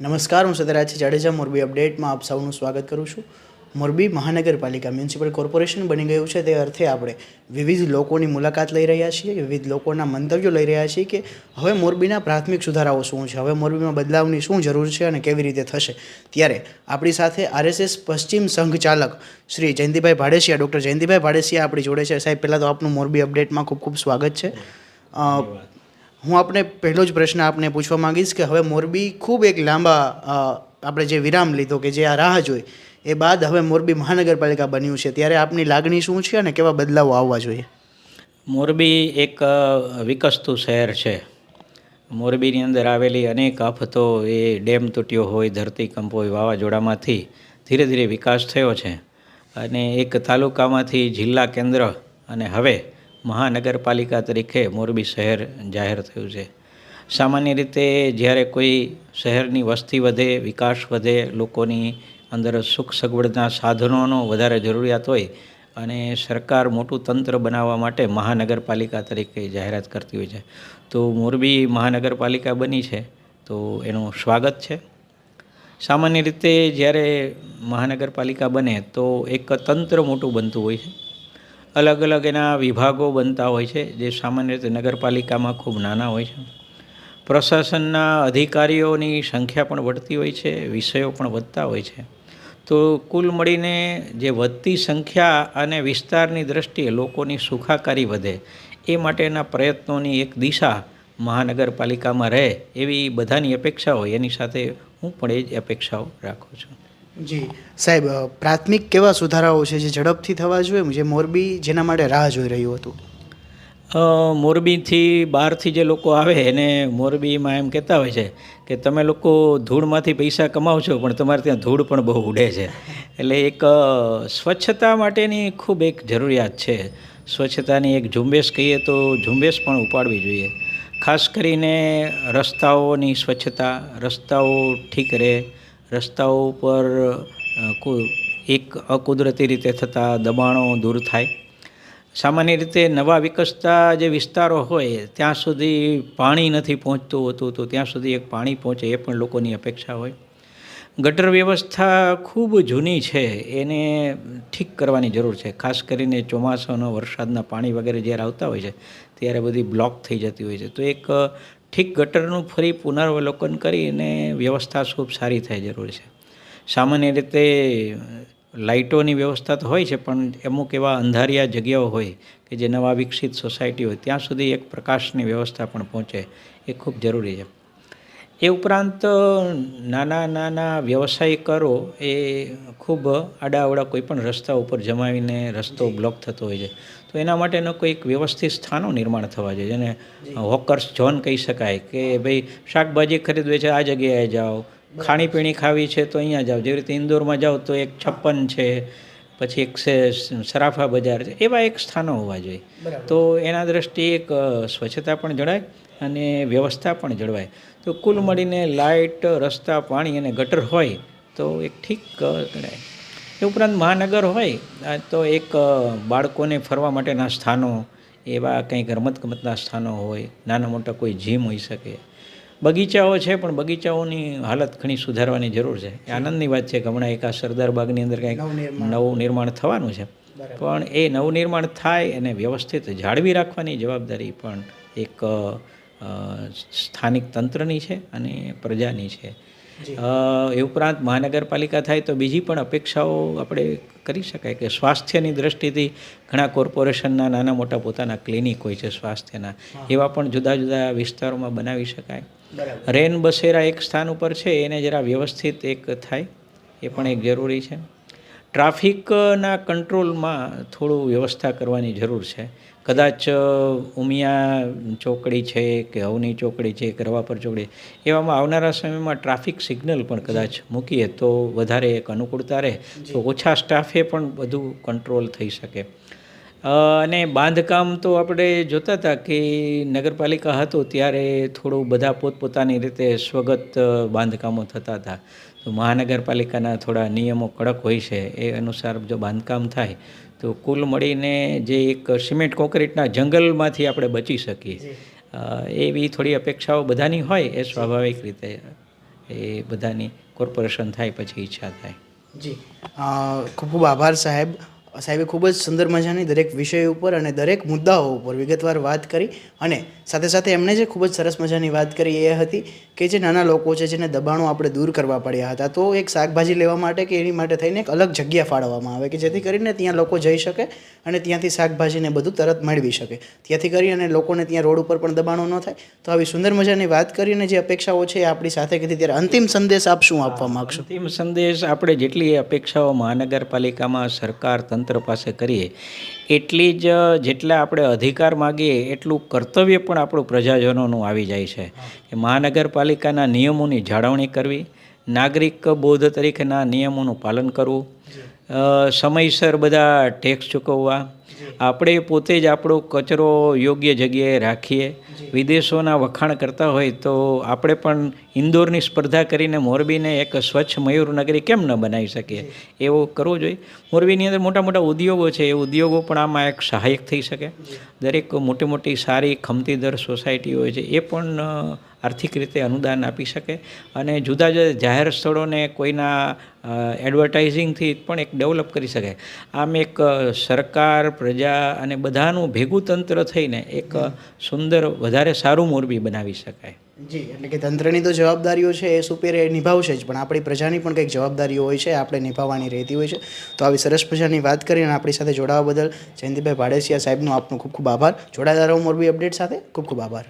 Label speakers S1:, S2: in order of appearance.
S1: નમસ્કાર, હું સદરાજી જાડેજા, મોરબી અપડેટમાં આપ સૌનું સ્વાગત કરું છું. મોરબી મહાનગરપાલિકા મ્યુનિસિપલ કોર્પોરેશન બની ગયું છે. તે અર્થે આપણે વિવિધ લોકોની મુલાકાત લઈ રહ્યા છીએ, વિવિધ લોકોના મંતવ્યો લઈ રહ્યા છીએ કે હવે મોરબીના પ્રાથમિક સુધારાઓ શું છે, હવે મોરબીમાં બદલાવની શું જરૂર છે અને કેવી રીતે થશે. ત્યારે આપણી સાથે આરએસએસ પશ્ચિમ સંઘ ચાલક શ્રી જયંતિભાઈ ભાડેસિયા, ડૉક્ટર જયંતિભાઈ ભાડેસિયા આપણી જોડે છે. સાહેબ, પહેલાં તો આપનું મોરબી અપડેટમાં ખૂબ ખૂબ સ્વાગત છે. હું આપને પહેલો જ પ્રશ્ન આપને પૂછવા માંગીશ કે હવે મોરબી ખૂબ એક લાંબા આપણે જે વિરામ લીધો કે જે આ રાહ જોઈ, એ બાદ હવે મોરબી મહાનગરપાલિકા બન્યું છે. ત્યારે આપની લાગણી શું છે અને કેવા બદલાવો આવવા જોઈએ?
S2: મોરબી એક વિકસતું શહેર છે. મોરબીની અંદર આવેલી અનેક આફતો એ ડેમ તૂટ્યો હોય ધરતીકંપ હોય, વાવાઝોડામાંથી ધીરે ધીરે વિકાસ થયો છે. અને એક તાલુકામાંથી જિલ્લા કેન્દ્ર અને હવે મહાનગરપાલિકા તરીકે મોરબી શહેર જાહેર થયું છે. સામાન્ય રીતે જ્યારે કોઈ શહેરની વસ્તી વધે, વિકાસ વધે, લોકોની અંદર સુખ સગવડના સાધનોનો વધારે જરૂરિયાત હોય અને સરકાર મોટું તંત્ર બનાવવા માટે મહાનગરપાલિકા તરીકે જાહેરાત કરતી હોય છે. તો મોરબી મહાનગરપાલિકા બની છે. તો એનું સ્વાગત છે. સામાન્ય રીતે જ્યારે મહાનગરપાલિકા બને તો એક તંત્ર મોટું બનતું હોય છે. અલગ અલગ એના વિભાગો બનતા હોય છે, જે સામાન્ય રીતે નગરપાલિકામાં ખૂબ નાના હોય છે. પ્રશાસનના અધિકારીઓની સંખ્યા પણ વધતી હોય છે, વિષયો પણ વધતા હોય છે. તો કુલ મળીને જે વધતી સંખ્યા અને વિસ્તારની દ્રષ્ટિએ લોકોની સુખાકારી વધે, એ માટેના પ્રયત્નોની એક દિશા મહાનગરપાલિકામાં રહે એવી બધાની અપેક્ષા હોય. એની સાથે હું પણ એ જ અપેક્ષાઓ રાખું છું.
S1: જી. સાહેબ પ્રાથમિક કેવા સુધારાઓ છે જે ઝડપથી થવા જોઈએ? જે મોરબી જેના માટે રાહ જોઈ રહ્યું હતું?
S2: મોરબીથી બહારથી જે લોકો આવે, એને મોરબીમાં એમ કહેતા હોય છે કે તમે લોકો ધૂળમાંથી પૈસા કમાવ છો પણ તમારે ત્યાં ધૂળ પણ બહુ ઉડે છે. એટલે એક સ્વચ્છતા માટેની ખૂબ એક જરૂરિયાત છે. સ્વચ્છતાની એક ઝુંબેશ કહીએ તો ઝુંબેશ પણ ઉપાડવી જોઈએ. ખાસ કરીને રસ્તાઓની સ્વચ્છતા, રસ્તાઓ ઠીક રહે રસ્તાઓ ઉપર કુ- એક અકુદરતી રીતે થતા દબાણો દૂર થાય. સામાન્ય રીતે નવા વિકસતા જે વિસ્તારો હોય, ત્યાં સુધી પાણી નથી પહોંચતું હોતું, તો ત્યાં સુધી એક પાણી પહોંચે એ પણ લોકોની અપેક્ષા હોય. ગટર વ્યવસ્થા ખૂબ જૂની છે, એને ઠીક કરવાની જરૂર છે. ખાસ કરીને ચોમાસાનો વરસાદના પાણી વગેરે જ્યારે આવતા હોય છે, ત્યારે બધી બ્લોક થઈ જતી હોય છે. તો એક ઠીક ગટરનું ફરી પુનરાવલોકન કરીને વ્યવસ્થા ખૂબ સારી થાય જરૂર છે. સામાન્ય રીતે લાઇટોની વ્યવસ્થા તો હોય છે, પણ અમુક એવા અંધારિયા જગ્યાઓ હોય કે જે નવા વિકસિત સોસાયટી હોય, ત્યાં સુધી એક પ્રકાશની વ્યવસ્થા પણ પહોંચે એ ખૂબ જરૂરી છે. એ ઉપરાંત નાના નાના વ્યવસાયિકરો એ ખૂબ આડાઅવળા કોઈ પણ રસ્તા ઉપર જમાવીને રસ્તો બ્લોક થતો હોય છે. તો એના માટેનો કોઈક વ્યવસ્થિત સ્થાનો નિર્માણ થવા જોઈએ જેને હોકર્સ ઝોન કહી શકાય કે ભાઈ શાકભાજી ખરીદવે છે આ જગ્યાએ જાઓ. ખાણીપીણી ખાવી છે તો અહીંયા જાઓ. જેવી રીતે ઇન્દોરમાં જાઓ તો એક છપ્પન છે પછી એક છે સરાફા બજાર છે એવા એક સ્થાનો હોવા જોઈએ. તો એના દ્રષ્ટિએ એક સ્વચ્છતા પણ જળવાય અને વ્યવસ્થા પણ જળવાય. તો કુલ મળીને લાઇટ રસ્તા પાણી અને ગટર હોય તો એક ઠીક ગણાય. એ ઉપરાંત મહાનગર હોય તો એક બાળકોને ફરવા માટેના સ્થાનો એવા કંઈક રમતગમતના સ્થાનો હોય નાના મોટા કોઈ જીમ હોઈ શકે. બગીચાઓ છે પણ બગીચાઓની હાલત ઘણી સુધારવાની જરૂર છે. એ આનંદની વાત છે કે હમણાં એક આ સરદાર બાગની અંદર કંઈક નવું નિર્માણ થવાનું છે. પણ એ નવું નિર્માણ થાય અને વ્યવસ્થિત જાળવી રાખવાની જવાબદારી પણ એક સ્થાનિક તંત્રની છે અને પ્રજાની છે. એ ઉપરાંત મહાનગરપાલિકા થાય તો બીજી પણ અપેક્ષાઓ આપણે કરી શકાય કે સ્વાસ્થ્યની દ્રષ્ટિથી ઘણા કોર્પોરેશનના નાના મોટા પોતાના ક્લિનિક હોય છે સ્વાસ્થ્યના. એવા પણ જુદા જુદા વિસ્તારોમાં બનાવી શકાય. રેન બસેરા એક સ્થાન ઉપર છે એને જરા વ્યવસ્થિત એક થાય એ પણ એક જરૂરી છે. ટ્રાફિકના કંટ્રોલમાં થોડું વ્યવસ્થા કરવાની જરૂર છે. કદાચ ઉમિયા ચોકડી છે કે અવની ચોકડી છે કે રવાપર ચોકડી એવામાં આવનારા સમયમાં ટ્રાફિક સિગ્નલ પણ કદાચ મૂકીએ તો વધારે એક અનુકૂળતા રહે. તો ઓછા સ્ટાફે પણ બધું કંટ્રોલ થઈ શકે. અને બાંધકામ તો આપણે જોતા હતા કે નગરપાલિકા હતું ત્યારે થોડું બધા પોતપોતાની રીતે સ્વગત બાંધકામો થતા હતા. તો મહાનગરપાલિકાના થોડા નિયમો કડક હોય છે એ અનુસાર જો બાંધકામ થાય તો કુલ મળીને જે એક સિમેન્ટ કોન્ક્રીટના જંગલમાંથી આપણે બચી શકીએ. એવી થોડી અપેક્ષાઓ બધાની હોય એ સ્વાભાવિક રીતે એ બધાની કોર્પોરેશન થાય પછી ઈચ્છા થાય.
S1: જી. ખૂબ ખૂબ આભાર સાહેબ. સાહેબે ખૂબ જ સુંદર મજાની દરેક વિષય ઉપર અને દરેક મુદ્દાઓ ઉપર વિગતવાર વાત કરી અને સાથે સાથે એમણે જે ખૂબ જ સરસ મજાની વાત કરી એ હતી કે જે નાના લોકો છે જેને દબાણો આપણે દૂર કરવા પડ્યા હતા, તો એક શાકભાજી લેવા માટે કે એની માટે થઈને એક અલગ જગ્યા ફાળવવામાં આવે કે જેથી કરીને ત્યાં લોકો જઈ શકે અને ત્યાંથી શાકભાજીને બધું તરત મેળવી શકે. ત્યાંથી કરી અને લોકોને ત્યાં રોડ ઉપર પણ દબાણો ન થાય. તો આવી સુંદર મજાની વાત કરીને જે અપેક્ષાઓ છે એ આપણી સાથે કીધી, ત્યારે અંતિમ સંદેશ આપ શું આપવા માગશો?
S2: અંતિમ સંદેશ, આપણે જેટલી અપેક્ષાઓ મહાનગરપાલિકામાં સરકાર, તંત્ર પાસે કરીએ, એટલી જ જેટલા આપણે અધિકાર માગીએ, એટલું કર્તવ્ય પણ આપણું પ્રજાજનોનું આવી જાય છે. કે મહાનગરપાલિકાના નિયમોની જાળવણી કરવી, નાગરિક બોધ તરીકેના નિયમોનું પાલન કરવું સમયસર બધા ટેક્સ ચૂકવવા આપણે પોતે જ આપણો કચરો યોગ્ય જગ્યાએ રાખીએ. વિદેશોના વખાણ કરતા હોય તો આપણે પણ ઇન્દોરની સ્પર્ધા કરીને મોરબીને એક સ્વચ્છ મયુર નગરી કેમ ન બનાવી શકીએ? એવો કરવું જોઈએ. મોરબીની અંદર મોટા મોટા ઉદ્યોગો છે. એ ઉદ્યોગો પણ આમાં એક સહાયક થઈ શકે. દરેક મોટી મોટી સારી ખમતીદર સોસાયટી હોય છે. એ પણ આર્થિક રીતે અનુદાન આપી શકે. અને જુદા જુદા જાહેર સ્થળોને કોઈના એડવર્ટાઇઝિંગથી પણ એક ડેવલપ કરી શકે. આમ એક સરકાર પ્રજા અને બધાનું ભેગું તંત્ર થઈને એક સુંદર વધારે સારું મોરબી બનાવી શકાય.
S1: જી એટલે કે તંત્રની તો જવાબદારીઓ છે એ સુપેરે નિભાવશે જ પણ આપણી પ્રજાની પણ કંઈક જવાબદારીઓ હોય છે આપણે નિભાવવાની રહેતી હોય છે. તો આવી સરસ મજાની વાત કરીને આપણી સાથે જોડાવા બદલ જયંતિભાઈ ભાડેસિયા સાહેબનો આપનો ખૂબ ખૂબ આભાર. જોડાયેલા રહો મોરબી અપડેટ સાથે ખૂબ ખૂબ આભાર.